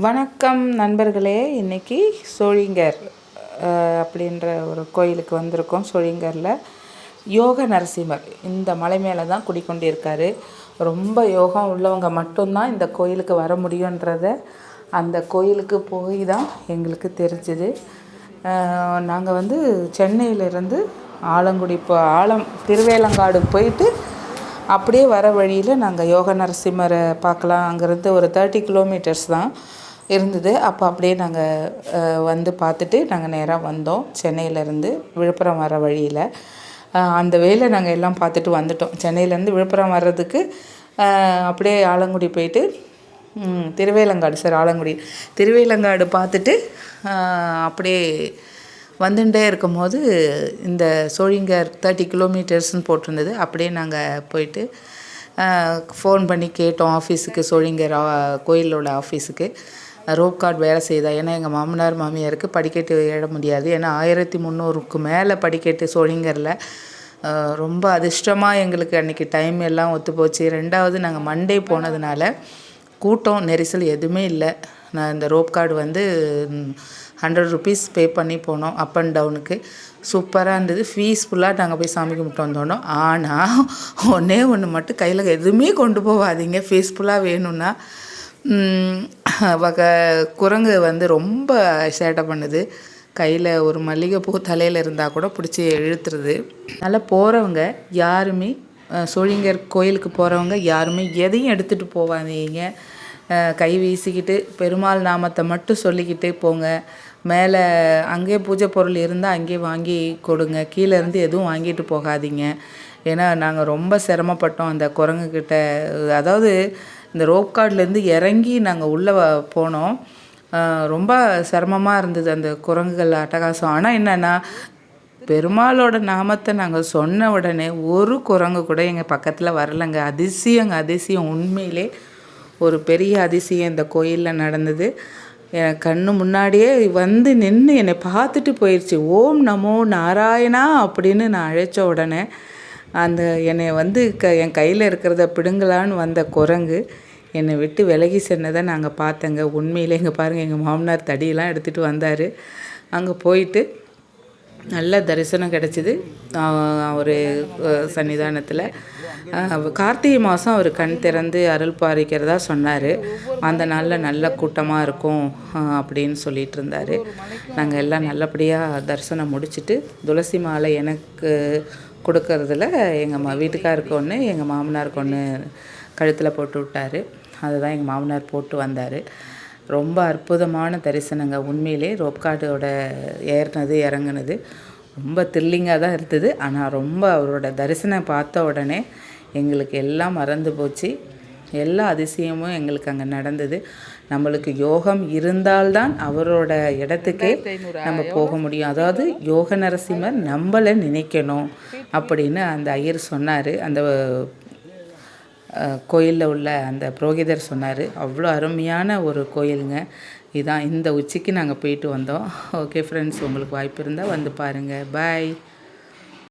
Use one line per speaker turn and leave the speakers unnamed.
வணக்கம் நண்பர்களே இன்றைக்கி சோழிங்கர் அப்படின்ற ஒரு கோயிலுக்கு வந்திருக்கோம் சோழிங்கரில். யோக நரசிம்மர் இந்த மலை மேலே தான் குடிக்கொண்டிருக்காரு. ரொம்ப யோகம் உள்ளவங்க மட்டும்தான் இந்த கோயிலுக்கு வர முடியுன்றத அந்த கோயிலுக்கு போய் தான் எங்களுக்கு தெரிஞ்சுது. நாங்கள் வந்து சென்னையிலேருந்து ஆலங்குடி இப்போ ஆலம் திருவேலங்காடு போயிட்டு அப்படியே வர வழியில் நாங்கள் யோக நரசிம்மரை பார்க்கலாம். அங்கேருந்து ஒரு தேர்ட்டி கிலோமீட்டர்ஸ் தான் இருந்தது. அப்போ அப்படியே நாங்கள் வந்து பார்த்துட்டு நாங்கள் நேராக வந்தோம். சென்னையிலேருந்து விழுப்புரம் வர வழியில். அந்த வேலை நாங்கள் எல்லாம் பார்த்துட்டு வந்துட்டோம். சென்னையிலேருந்து விழுப்புரம் வர்றதுக்கு அப்படியே ஆலங்குடி போயிட்டு திருவேலங்காடு சார் ஆலங்குடி. திருவேலங்காடு பார்த்துட்டு அப்படியே வந்துட்டே இருக்கும்போது இந்த சோழிங்கர் தேர்ட்டி கிலோமீட்டர்ஸ்னு போட்டிருந்தது. அப்படியே நாங்கள் போயிட்டு ஃபோன் பண்ணி கேட்டோம் ஆஃபீஸுக்கு சோழிங்கர் கோயிலோட ஆஃபீஸுக்கு ரோப் கார்டு வேலை செய்தா ஏன்னா எங்கள் மாமனார் மாமியாருக்கு படிக்கட்டு ஏற முடியாது. ஏன்னா ஆயிரத்தி முந்நூறுக்கு மேலே படிக்கட்டு சோழிங்கரில். ரொம்ப அதிர்ஷ்டமாக எங்களுக்கு அன்றைக்கி டைம் எல்லாம் ஒத்து போச்சு ரெண்டாவது நாங்கள் மண்டே போனதுனால கூட்டம் நெரிசல் எதுவுமே இல்லை. நான் இந்த ரோப் கார்டு வந்து ஹண்ட்ரட் ருபீஸ் பே பண்ணி போனோம் அப் அண்ட் டவுனுக்கு சூப்பராக இருந்தது. ஃபீஸ்ஃபுல்லாக நாங்கள் போய் சாமி கும்பிட்டு வந்தோம் ஆனால் ஒன்றே ஒன்று மட்டும் கையில் எதுவுமே கொண்டு போகாதீங்க ஃபீஸ்ஃபுல்லாக வேணும்னா வகை குரங்கு வந்து ரொம்ப சேட்டை பண்ணுது. கையில் ஒரு மல்லிகைப்பூ தலையில் இருந்தால் கூட பிடிச்சி இழுத்துருது. அதனால் போகிறவங்க யாருமே சோழிங்கர் கோயிலுக்கு போகிறவங்க யாருமே எதையும் எடுத்துகிட்டு போவாதீங்க. கை வீசிக்கிட்டு பெருமாள் நாமத்தை மட்டும் சொல்லிக்கிட்டு போங்க. மேலே அங்கேயே பூஜை பொருள் இருந்தால் அங்கேயே வாங்கி கொடுங்க. கீழே இருந்து எதுவும் வாங்கிட்டு போகாதீங்க. ஏன்னா நாங்கள் ரொம்ப சிரமப்பட்டோம் அந்த குரங்குக்கிட்ட அதாவது இந்த ரோப் கார்ட்லேருந்து இறங்கி நாங்கள் உள்ளே போனோம். ரொம்ப சிரமமாக இருந்தது அந்த குரங்குகள் அட்டகாசம். ஆனால் என்னென்னா பெருமாளோட நாமத்தை நாங்கள் சொன்ன உடனே ஒரு குரங்கு கூட எங்கள் பக்கத்தில் வரலைங்க. அதிசயங்க அதிசயம் உண்மையிலே ஒரு பெரிய அதிசயம் இந்த கோயிலில் நடந்தது. என் கண்ணு முன்னாடியே வந்து நின்று என்னை பார்த்துட்டு போயிடுச்சு ஓம் நமோ நாராயணா அப்படின்னு நான் அழைச்ச உடனே அந்த என்னை வந்து க என் கையில் இருக்கிறத பிடுங்கலான்னு வந்த குரங்கு என்னை விட்டு விலகி சென்னதை நாங்கள் பார்த்தேங்க. உண்மையிலே இங்கே பாருங்கள் எங்கள் மாமனார் தடியெல்லாம் எடுத்துகிட்டு வந்தார். அங்கே போயிட்டு நல்ல தரிசனம் கிடச்சிது. ஒரு சன்னிதானத்தில். கார்த்திகை மாதம் அவர் கண் திறந்து அருள் பாரிக்கிறதா சொன்னார். அந்த நாளில் நல்ல கூட்டமாக இருக்கும் அப்படின்னு சொல்லிட்டு இருந்தார் நாங்கள் எல்லாம் நல்லபடியாக தரிசனம் முடிச்சுட்டு துளசி மாலை எனக்கு கொடுக்கறதுல எங்கள் வீட்டுக்காருக்கு ஒன்று எங்கள் மாமனாருக்கு ஒன்று கழுத்தில் போட்டு விட்டார். அதுதான் எங்கள் மாமனார் போட்டு வந்தார். ரொம்ப அற்புதமான தரிசனங்க. உண்மையிலே ரோப்கார்டோட ஏறினது இறங்குனது. ரொம்ப த்ரில்லிங்காக தான் இருந்தது. ஆனால் ரொம்ப அவரோட தரிசனம் பார்த்த உடனே எங்களுக்கு எல்லாம் மறந்து போச்சு. எல்லா அதிசயமும் எங்களுக்கு அங்கே நடந்தது. நம்மளுக்கு யோகம் இருந்தால்தான் அவரோட இடத்துக்கே நம்ம போக முடியும். அதாவது யோக நரசிம்மர் நம்மளை நினைக்கணும் அப்படின்னு அந்த ஐயர் சொன்னார். அந்த கோயிலில் உள்ள அந்த புரோகிதர் சொன்னார். அவ்வளோ அருமையான ஒரு கோயிலுங்க. இதான் இந்த உச்சிக்கு நாங்கள் போயிட்டு வந்தோம். ஓகே ஃப்ரெண்ட்ஸ் உங்களுக்கு வாய்ப்பு இருந்தால் வந்து பாருங்கள் பாய்